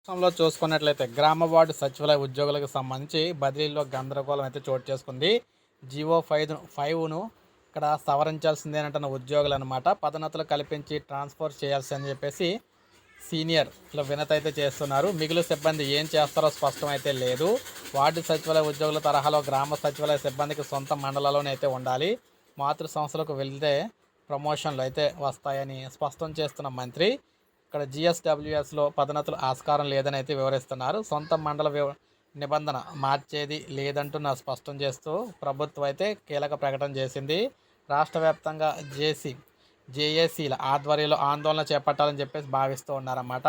రాష్ట్రంలో చూసుకున్నట్లయితే గ్రామ వార్డు సచివాలయ ఉద్యోగులకు సంబంధించి బదిలీలో గందరగోళం అయితే చోటు చేసుకుంది. జివో ఫైవ్ ఫైవ్ను ఇక్కడ సవరించాల్సిందేనంటున్న ఉద్యోగులు అనమాట పదోన్నతులు కల్పించి ట్రాన్స్ఫర్ చేయాల్సి అని చెప్పేసి సీనియర్లు వినత అయితే చేస్తున్నారు. మిగులు సిబ్బంది ఏం చేస్తారో స్పష్టమైతే లేదు. వార్డు సచివాలయ ఉద్యోగుల తరహాలో గ్రామ సచివాలయ సిబ్బందికి సొంత మండలాల్లోనే అయితే ఉండాలి. మాతృ సంస్థలకు వెళ్తే ప్రమోషన్లు అయితే వస్తాయని స్పష్టం చేస్తున్న మంత్రి. ఇక్కడ జిఎస్డబ్ల్యూఎస్లో పదనతులు ఆస్కారం లేదని అయితే వివరిస్తున్నారు. సొంత మండల వివ- నిబంధన మార్చేది లేదంటున్న స్పష్టం చేస్తూ ప్రభుత్వం అయితే కీలక ప్రకటన చేసింది. రాష్ట్ర వ్యాప్తంగా జేసీ జేఏసీల ఆధ్వర్యంలో ఆందోళన చేపట్టాలని చెప్పేసి భావిస్తూ ఉన్నారన్నమాట.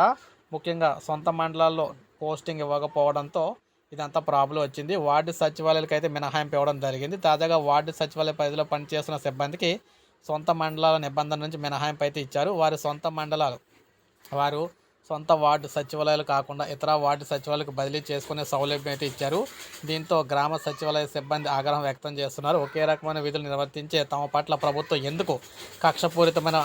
ముఖ్యంగా సొంత మండలాల్లో పోస్టింగ్ ఇవ్వకపోవడంతో ఇదంతా ప్రాబ్లం వచ్చింది. వార్డు సచివాలయాలకు అయితే మినహాయింపు ఇవ్వడం జరిగింది. తాజాగా వార్డు సచివాలయ పరిధిలో పనిచేస్తున్న సిబ్బందికి సొంత మండలాల నిబంధన నుంచి మినహాయింపు అయితే ఇచ్చారు. వారి సొంత మండలాలు వారు సొంత వార్డు సచివాలయాలు కాకుండా ఇతర వార్డు సచివాలయాలకు బదిలీ చేసుకునే సౌలభ్యం అయితే ఇచ్చారు. దీంతో గ్రామ సచివాలయ సిబ్బంది ఆగ్రహం వ్యక్తం చేస్తున్నారు. ఒకే రకమైన విధులు నిర్వర్తించే తమ పట్ల ప్రభుత్వం ఎందుకు కక్షపూరితమైన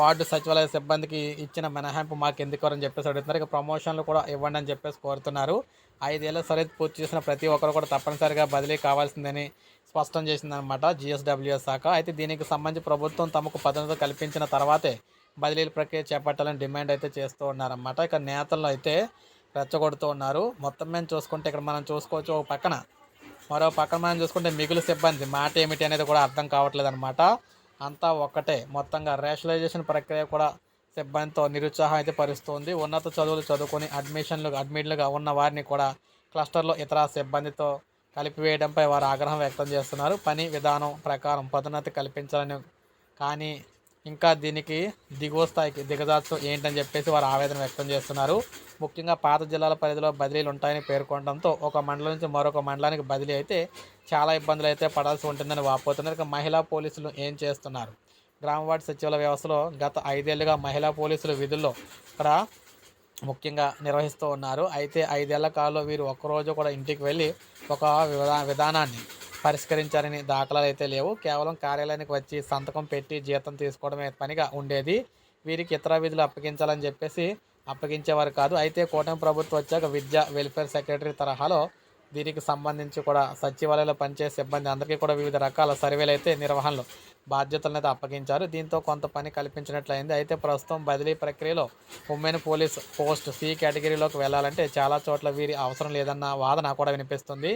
వార్డు సచివాలయ సిబ్బందికి ఇచ్చిన మినహాయింపు మాకు ఎందుకు అని చెప్పేసి అడుగుతున్నారు. ఇక ప్రమోషన్లు కూడా ఇవ్వండి అని చెప్పేసి కోరుతున్నారు. ఐదేళ్ళ సరిహద్దు పూర్తి చేసిన ప్రతి ఒక్కరు కూడా తప్పనిసరిగా బదిలీ కావాల్సిందని స్పష్టం చేసిందనమాట జిఎస్డబ్ల్యూఎస్ శాఖ. అయితే దీనికి సంబంధించి ప్రభుత్వం తమకు పదోన్నతి కల్పించిన తర్వాతే బదిలీల ప్రక్రియ చేపట్టాలని డిమాండ్ అయితే చేస్తూ ఉన్నారన్నమాట. ఇక్కడ నేతలు అయితే రెచ్చగొడుతూ ఉన్నారు. మొత్తం మీద చూసుకుంటే ఇక్కడ మనం చూసుకోవచ్చు ఒక పక్కన. మరో పక్కన మనం చూసుకుంటే మిగులు సిబ్బంది. మాట ఏమిటి అనేది కూడా అర్థం కావట్లేదు అనమాట అంతా ఒక్కటే. మొత్తంగా రేషనలైజేషన్ ప్రక్రియ కూడా సిబ్బందితో నిరుత్సాహం అయితే పరుస్తుంది. ఉన్నత చదువులు చదువుకొని అడ్మిషన్లు అడ్మిట్లుగా ఉన్న వారిని కూడా క్లస్టర్లో ఇతర సిబ్బందితో కలిపివేయడంపై వారు ఆగ్రహం వ్యక్తం చేస్తున్నారు. పని విధానం ప్రకారం పదోన్నతి కల్పించాలని కానీ ఇంకా దీనికి దిగువ స్థాయికి దిగజార్చడం ఏంటని చెప్పేసి వారు ఆవేదన వ్యక్తం చేస్తున్నారు. ముఖ్యంగా పాత జిల్లాల పరిధిలో బదిలీలు ఉంటాయని పేర్కొనడంతో ఒక మండలం నుంచి మరొక మండలానికి బదిలీ అయితే చాలా ఇబ్బందులు అయితే పడాల్సి ఉంటుందని వాపోతున్నారు. ఇక మహిళా పోలీసులు ఏం చేస్తున్నారు? గ్రామ వార్డు సచివాల వ్యవస్థలో గత ఐదేళ్ళుగా మహిళా పోలీసులు విధుల్లో ఇక్కడ ముఖ్యంగా నిర్వహిస్తూ ఉన్నారు. అయితే ఐదేళ్ళ కాలంలో వీరు ఒక్కరోజు కూడా ఇంటికి వెళ్ళి ఒక విధా విధానాన్ని పరిష్కరించారని దాఖలాలు అయితే లేవు. కేవలం కార్యాలయానికి వచ్చి సంతకం పెట్టి జీతం తీసుకోవడమే పనిగా ఉండేది. వీరికి ఇతర విధులు అప్పగించాలని చెప్పేసి అప్పగించేవారు కాదు. అయితే కూటమి ప్రభుత్వం వచ్చాక విద్య వెల్ఫేర్ సెక్రటరీ తరహాలో దీనికి సంబంధించి కూడా సచివాలయంలో పనిచేసే సిబ్బంది అందరికీ కూడా వివిధ రకాల సర్వేలు అయితే నిర్వహణలు బాధ్యతలను అయితే అప్పగించారు. దీంతో కొంత పని కల్పించినట్లయింది. అయితే ప్రస్తుతం బదిలీ ప్రక్రియలో ఉమెన్ పోలీస్ పోస్ట్ సి కేటగిరీలోకి వెళ్ళాలంటే చాలా చోట్ల వీరి అవసరం లేదన్న వాదన కూడా వినిపిస్తుంది.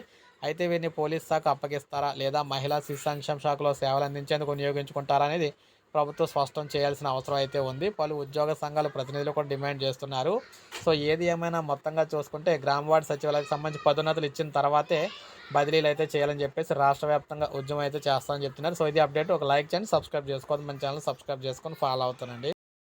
అయితే వీరిని పోలీస్ శాఖ అప్పగిస్తారా? లేదా మహిళా శిశు సంక్షేమ శాఖలో సేవలు అందించేందుకు వినియోగించుకుంటారా అనేది ప్రభుత్వం స్పష్టం చేయాల్సిన అవసరం అయితే ఉంది. పలు ఉద్యోగ సంఘాల ప్రతినిధులు కూడా డిమాండ్ చేస్తున్నారు. సో ఏది ఏమైనా మొత్తంగా చూసుకుంటే గ్రామ వార్డు సచివాలయానికి సంబంధించి పదోన్నతులు ఇచ్చిన తర్వాతే బదిలీలు అయితే చేయాలని చెప్పేసి రాష్ట్ర వ్యాప్తంగా ఉద్యమం అయితే చేస్తామని చెప్తున్నారు. సో ఇది అప్డేట్. ఒక లైక్ చేయండి సబ్స్క్రైబ్ చేసుకోవద్దు. మన ఛానల్ సబ్స్క్రైబ్ చేసుకొని ఫాలో అవుతానండి